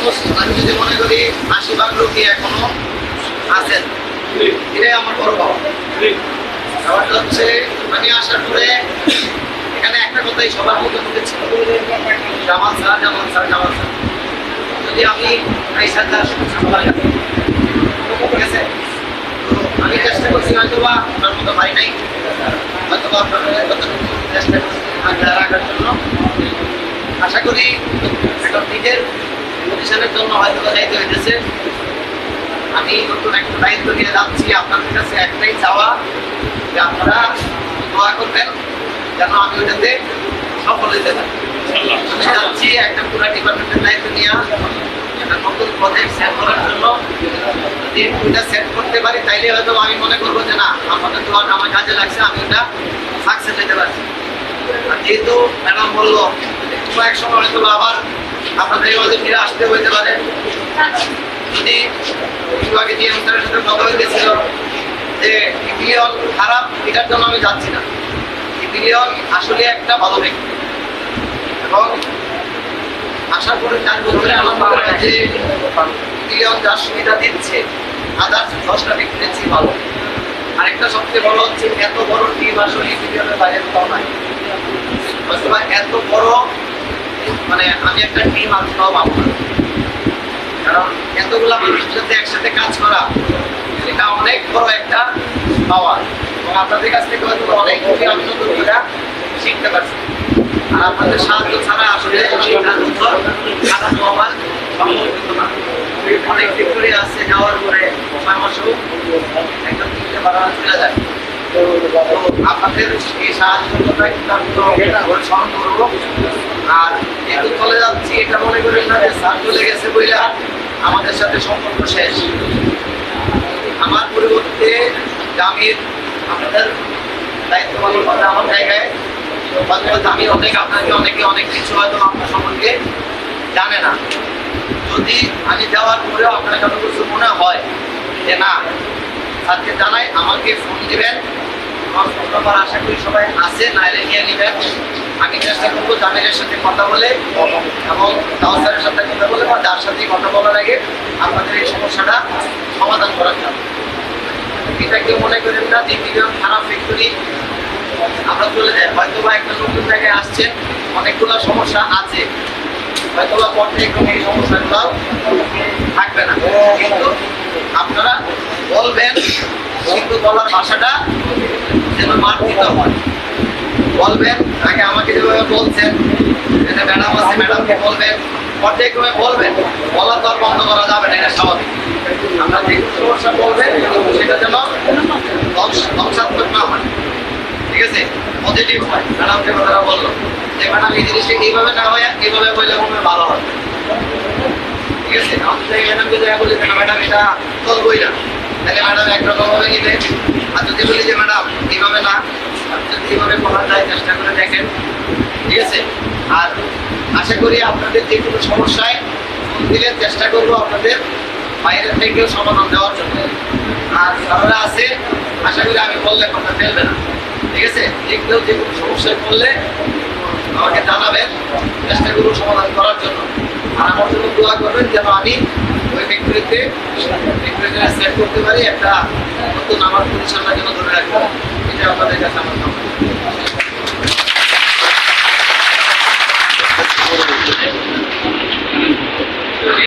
আমি যদি মনে করি আশি ভাগ লোকই এখনও আছেন, এটাই আমার বড় পাওয়া। ব্যাপারটা হচ্ছে আমি আসার পরে এখানে একটা কথাই সবার মধ্যে মধ্যে ছিল, Jamal sir Jamal sir Jamal sir. যদি আমি সাথে ঠিক আছে তো আমি চেষ্টা করছি হয়তো বা আপনার মতো ভাই নাই। হয়তো বা আপনার চেষ্টা করছি আগ্রহ রাখার জন্য। আশা করি একটা নিজের পজিশনের জন্য হয়তো যাইতে হইতেছে। আমি নতুন একটা দায়িত্ব নিয়ে যাচ্ছি। আপনাদের কাছে একটাই চাওয়া যে আপনারা দোয়া করবেন যেন আমি ওটাতে সফল হইতে পারি। আমি যাচ্ছি একটা পুরো ডিপার্টমেন্টের দায়িত্ব নিয়ে। একটা নতুন প্রজেক্ট সেট করার জন্য। যদি ওইটা সেট করতে পারি তাইলে হয়তো আমি মনে করব যে না আমাদের দোয়া আমার কাজে লাগছে আমি ওটা সাকসেস হইতে পারছি। যেহেতু ম্যাডাম বলল কোনো এক সময় হয়তো আবার আপনাদের মাঝে ফিরে আসতে হইতে পারে। যদি আগে যে স্যারের সাথে কথা হইতেছিল যে ইপিলিয়ন খারাপ, এটার জন্য আমি যাচ্ছি না। ইপিলিয়ন আসলে একটা ভালো ব্যক্তি। এবং আশা করি চার বছরে আমার যে ইপিলিয়ন যার সুবিধা দিচ্ছে আদার্স দশটা ব্যক্তির চেয়ে ভালো। আরেকটা সবচেয়ে বড় হচ্ছে, এত বড় টিম আসলে ইপিলিয়নের বাইরে কোথাও নাই। এত বড় মানে আমি একটা টিম আমি সব আমার কারণ এতগুলা মানুষের সাথে একসাথে কাজ করা, এটা অনেক বড় একটা পাওয়ার। এবং আপনাদের কাছ থেকে হয়তো অনেক কিছু আমি নতুন করে শিখতে পারছি। আর আপনাদের সাহায্য ছাড়া আসলে শিক্ষা যুদ্ধ কাটানো আমার সম্ভব হতো না। অনেক ভিক্টোরিয়া আছে, যাওয়ার পরে ছয় মাসেও একদম তিনটে বারো চলে যায়। আপনাদের এই সাহায্যটা কিন্তু তো স্মরণ করব আর যেহেতু চলে যাচ্ছি, এটা মনে করেন না যে স্যার চলে গেছে বইলা আমাদের সাথে সম্পর্ক শেষ। আমার পরিবর্তে জামির আপনাদের দায়িত্ব পালন করে আমার জায়গায়। আমি অনেক, আপনাকে অনেকে অনেক কিছু হয়তো আপনার সম্পর্কে জানে না। যদি আমি যাওয়ার পরেও আপনার কাছে কিছু মনে হয় যে না, স্যারকে জানাই, আমাকে ফোন দিবেন। আমার আশা করি সবাই আছে নাইলে নিয়ে নেবেন আমি চেষ্টা করব জামিনের সাথে কথা বলে এবং কাউন্সারের সাথে কথা বলে বা যার সাথে কথা বলার আগে আপনাদের এই সমস্যাটা সমাধান করার জন্য। এটা কেউ মনে করেন না যে মিলিয়ন খারাপ ফ্যাক্টরি আমরা চলে যাই। হয়তো বা একটা নতুন জায়গায় আসছেন অনেকগুলো সমস্যা আছে। হয়তো বা পর্যায়ক্রমে এই সমস্যাগুলো থাকবে না। কিন্তু আপনারা বলবেন, কিন্তু বলার ভাষাটা যেন মার্জিত হয়। বলবেন, আগে আমাকে যেভাবে বলছেন, এটা ম্যাডাম আছে, ম্যাডামকে বলবেন পর্যায়ক্রমে বলবেন বলা তো বন্ধ করা যাবে না, এটা স্বাভাবিক। আমরা যে সমস্যা বলবেন, সেটা যেন ধ্বংসাত্মক না হয়। ঠিক আছে? পজিটিভ হয়। ম্যাডাম যে কথাটা বলল। যে ম্যাডাম, এই জিনিসটা এইভাবে না হয়, এইভাবে বললে মনে ভালো হবে ঠিক আছে? আমি ম্যাডামকে দেখা বলি ম্যাডাম, এটা চলবই না তাহলে ম্যাডাম একরকম ভাবে নিবে। আর যদি বলি যে, ম্যাডাম, এইভাবে না, আপনি এইভাবে করা যায় চেষ্টা করে দেখেন, ঠিক আছে? আর আশা করি আপনাদের যে কোনো সমস্যায় দিলে চেষ্টা করব আপনাদের বাইরে থেকেও সমাধান দেওয়ার জন্য। আর যারা আছে, আশা করি আমি বললে কথা ফেলবে না। ঠিক আছে? কেউ যে কোনো সমস্যায় পড়লে আমাকে জানাবেন, চেষ্টা করব সমাধান করার জন্য। আর আমার জন্য দোয়া করবেন যেন আমি ফ্যাক্টরিতে সেট করতে পারি একটা নতুন আমার পজিশনটা যেন ধরে রাখতে এটা আপনাদের কাছে আমার।